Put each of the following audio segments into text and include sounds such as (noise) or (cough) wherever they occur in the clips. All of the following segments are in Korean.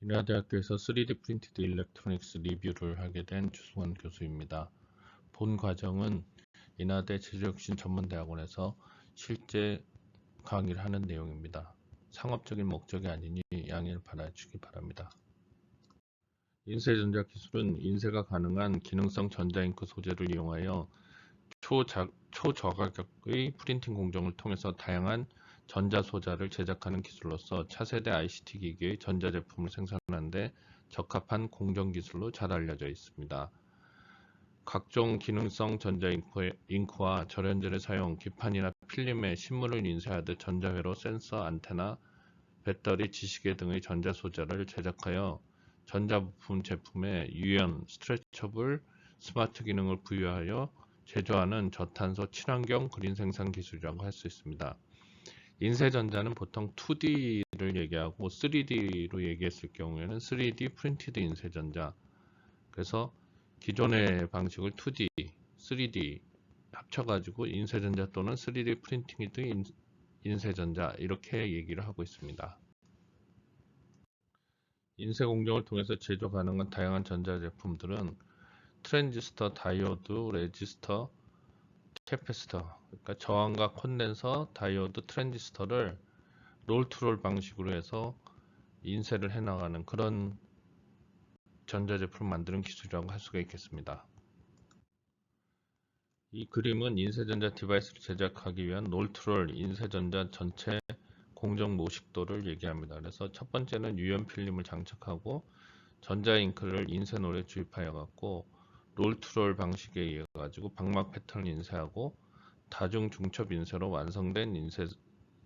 인하 대학교에서 3D 프린티드 일렉트로닉스 리뷰를 하게 된 주승원 교수입니다. 본 과정은 인하대 제조혁신 전문대학원에서 실제 강의를 하는 내용입니다. 상업적인 목적이 아니니 양해를 바라주기 바랍니다. 인쇄전자 기술은 인쇄가 가능한 기능성 전자잉크 소재를 이용하여 초자, 초저가격의 프린팅 공정을 통해서 다양한 전자소자를 제작하는 기술로서 차세대 ICT 기기의 전자제품을 생산하는데 적합한 공정기술로 잘 알려져 있습니다. 각종 기능성 전자잉크와 절연젤의 사용, 기판이나 필름에 신문을 인쇄하듯 전자회로 센서, 안테나, 배터리, 지시계 등의 전자소자를 제작하여 전자부품 제품에 유연, 스트레처블, 스마트 기능을 부여하여 제조하는 저탄소 친환경 그린 생산 기술이라고 할 수 있습니다. 인쇄전자는 보통 2D를 얘기하고 3D로 얘기했을 경우에는 3D 프린티드 인쇄전자 그래서 기존의 방식을 2D, 3D 합쳐가지고 인쇄전자 또는 3D 프린팅이드 인쇄전자 이렇게 얘기를 하고 있습니다. 인쇄 공정을 통해서 제조 가능한 다양한 전자제품들은 트랜지스터, 다이오드, 레지스터, 캐패시터, 그러니까 저항과 콘덴서, 다이오드, 트랜지스터를 롤투롤 방식으로 해서 인쇄를 해나가는 그런 전자제품을 만드는 기술이라고 할 수가 있겠습니다. 이 그림은 인쇄전자 디바이스를 제작하기 위한 롤트롤 인쇄전자 전체 공정 모식도를 얘기합니다. 그래서 첫 번째는 유연 필름을 장착하고 전자잉크를 인쇄놀에 주입하여 갖고 롤트롤 방식에 의해 가지고 방막 패턴을 인쇄하고 다중 중첩 인쇄로 완성된 인쇄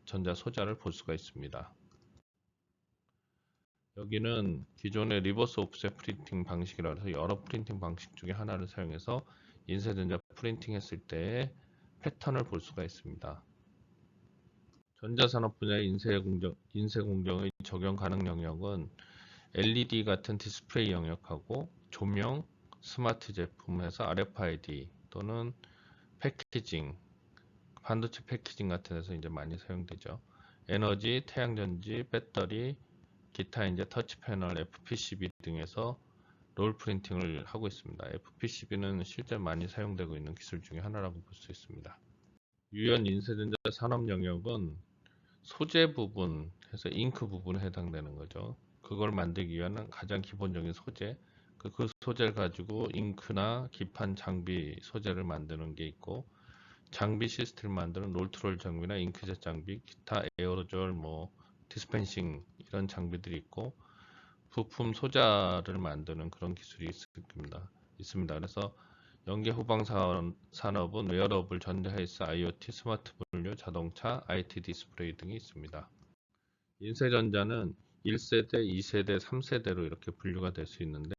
전자 소자를 볼 수가 있습니다. 여기는 기존의 리버스 옵셋 프린팅 방식이라 해서 여러 프린팅 방식 중에 하나를 사용해서 인쇄 전자 프린팅 했을 때의 패턴을 볼 수가 있습니다. 전자산업 분야의 인쇄 공정, 인쇄 공정의 적용 가능 영역은 LED 같은 디스플레이 영역하고 조명, 스마트 제품에서 RFID 또는 패키징, 반도체 패키징 같은 데서 이제 많이 사용되죠. 에너지, 태양전지, 배터리, 기타 이제 터치 패널, FPCB 등에서 롤 프린팅을 하고 있습니다. FPCB는 실제 많이 사용되고 있는 기술 중에 하나라고 볼 수 있습니다. 유연 인쇄전자 산업 영역은 소재 부분 해서 잉크 부분에 해당되는 거죠. 그걸 만들기 위한 가장 기본적인 소재, 그, 그 소재를 가지고 잉크나 기판 장비 소재를 만드는 게 있고 장비 시스템을 만드는 롤트롤 장비나 잉크젯 장비, 기타 에어로졸, 뭐 디스펜싱 이런 장비들이 있고 부품 소자를 만드는 그런 기술이 있습니다. 있습니다. 그래서 연계 후방 산업은 웨어러블, 전자헬스, IoT, 스마트 분류, 자동차, IT 디스플레이 등이 있습니다. 인쇄전자는 1세대, 2세대, 3세대로 이렇게 분류가 될 수 있는데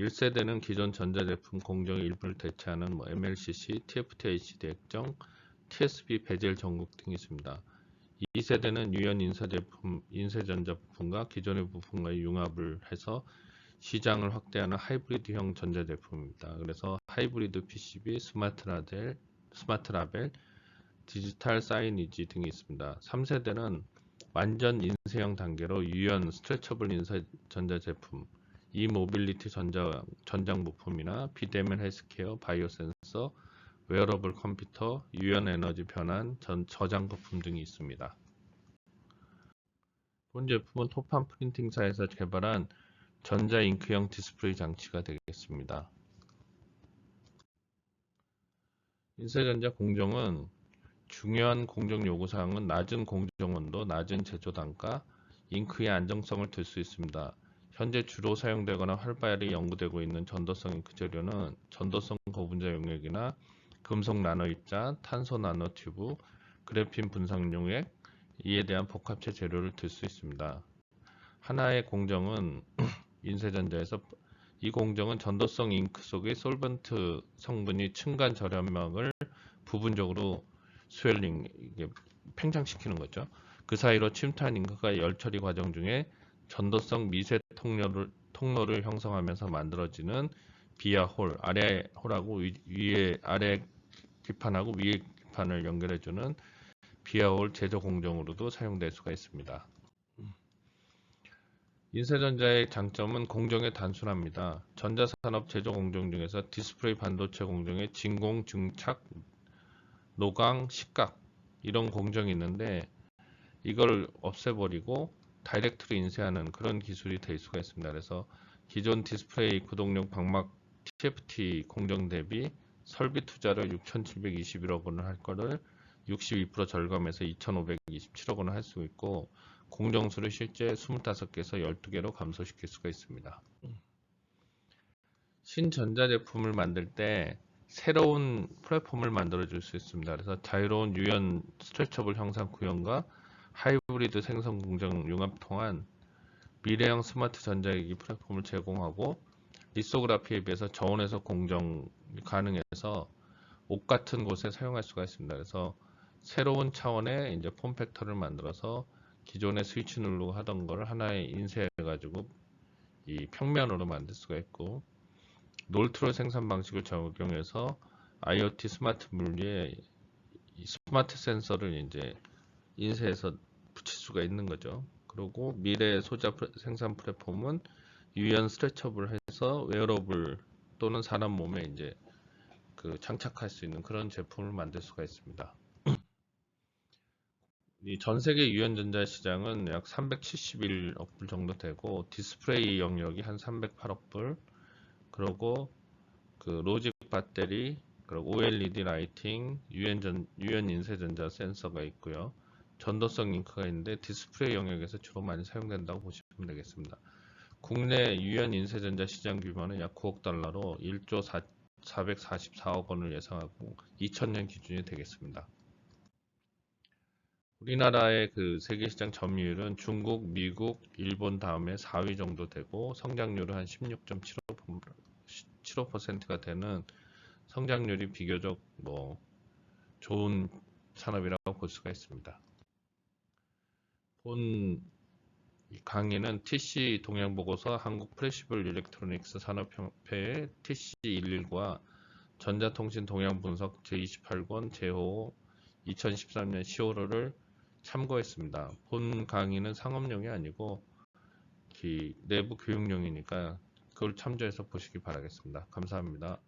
1세대는 기존 전자제품 공정의 일부를 대체하는 뭐 MLCC, TFT HDD 액정, TSB 베젤 전국 등이 있습니다. 2세대는 유연 인쇄 제품, 인쇄 전자 부품과 기존의 부품과의 융합을 해서 시장을 확대하는 하이브리드형 전자 제품입니다. 그래서 하이브리드 PCB, 스마트 라벨, 스마트 라벨, 디지털 사이니지 등이 있습니다. 3세대는 완전 인쇄형 단계로 유연 스트레처블 인쇄 전자 제품, 이 모빌리티 전자, 전장 부품이나 비대면 헬스케어, 바이오 센서, 웨어러블 컴퓨터, 유연 에너지 변환, 전, 저장 부품 등이 있습니다. 본 제품은 토판 프린팅사에서 개발한 전자 잉크형 디스플레이 장치가 되겠습니다. 인쇄전자 공정은 중요한 공정 요구사항은 낮은 공정 온도, 낮은 제조 단가, 잉크의 안정성을 들 수 있습니다. 현재 주로 사용되거나 활발히 연구되고 있는 전도성 잉크 재료는 전도성 고분자 용액이나 금속 나노 입자, 탄소 나노 튜브, 그래핀 분석 용액, 이에 대한 복합체 재료를 들 수 있습니다. 하나의 공정은 (clears throat) 인쇄전자에서 이 공정은 전도성 잉크 속의 솔벤트 성분이 층간 절연막을 부분적으로 스웰링 팽창시키는 거죠. 그 사이로 침투한 잉크가 열 처리 과정 중에 전도성 미세 통로를, 통로를 형성하면서 만들어지는 비하 홀, 아래 홀하고 위, 위에 아래 기판하고 위에 기판을 연결해주는 비하 홀 제조 공정으로도 사용될 수가 있습니다. 인쇄전자의 장점은 공정에 단순합니다. 전자산업 제조 공정 중에서 디스플레이 반도체 공정에 진공, 증착, 노광, 식각 이런 공정이 있는데 이걸 없애버리고 다이렉트로 인쇄하는 그런 기술이 될 수가 있습니다. 그래서 기존 디스플레이 구동용 방막 TFT 공정 대비 설비 투자를 6,721억 원을 할 거를 62% 절감해서 2,527억 원을 할 수 있고 공정수를 실제 25개에서 12개로 감소시킬 수가 있습니다. 신전자제품을 만들 때 새로운 플랫폼을 만들어 줄 수 있습니다. 그래서 자유로운 유연 스트레처블 형상 구현과 하이브리드 생성 공정 융합 통한 미래형 스마트 전자기기 플랫폼을 제공하고 리소그라피에 비해서 저온에서 공정 가능해서 옷 같은 곳에 사용할 수가 있습니다. 그래서 새로운 차원의 이제 폼팩터를 만들어서 기존의 스위치 누르고 하던 걸 하나에 인쇄해 가지고 이 평면으로 만들 수가 있고 놀트롤 생산 방식을 적용해서 IoT 스마트 물리에 이 스마트 센서를 이제 인쇄해서 붙일 수가 있는 거죠. 그리고 미래 소자 플- 생산 플랫폼은 유연 스트레처블 해서 웨어러블 또는 사람 몸에 이제 그 장착할 수 있는 그런 제품을 만들 수가 있습니다. (clears throat) 이 전 세계 유연 전자 시장은 약 371억 불 정도 되고 디스플레이 영역이 한 308억 불 그리고 그 로직 배터리 그리고 OLED 라이팅 유연 전 유연 인쇄 전자 센서가 있고요. 전도성 잉크가 있는데 디스플레이 영역에서 주로 많이 사용된다고 보시면 되겠습니다. 국내 유연 인쇄 전자 시장 규모는 약 9억 달러로 1조 4, 444억 원을 예상하고 2000년 기준이 되겠습니다. 우리나라의 그 세계 시장 점유율은 중국, 미국, 일본 다음에 4위 정도 되고 성장률은 한 16.75%가 되는 성장률이 비교적 뭐 좋은 산업이라고 볼 수가 있습니다. 본 강의는 TC 동향보고서 한국 프레시블 일렉트로닉스 산업협회의 TC119와 전자통신 동향분석 제28권 제호 2013년 10월호를 참고했습니다. 본 강의는 상업용이 아니고 기- 내부 교육용이니까 그걸 참조해서 보시기 바라겠습니다. 감사합니다.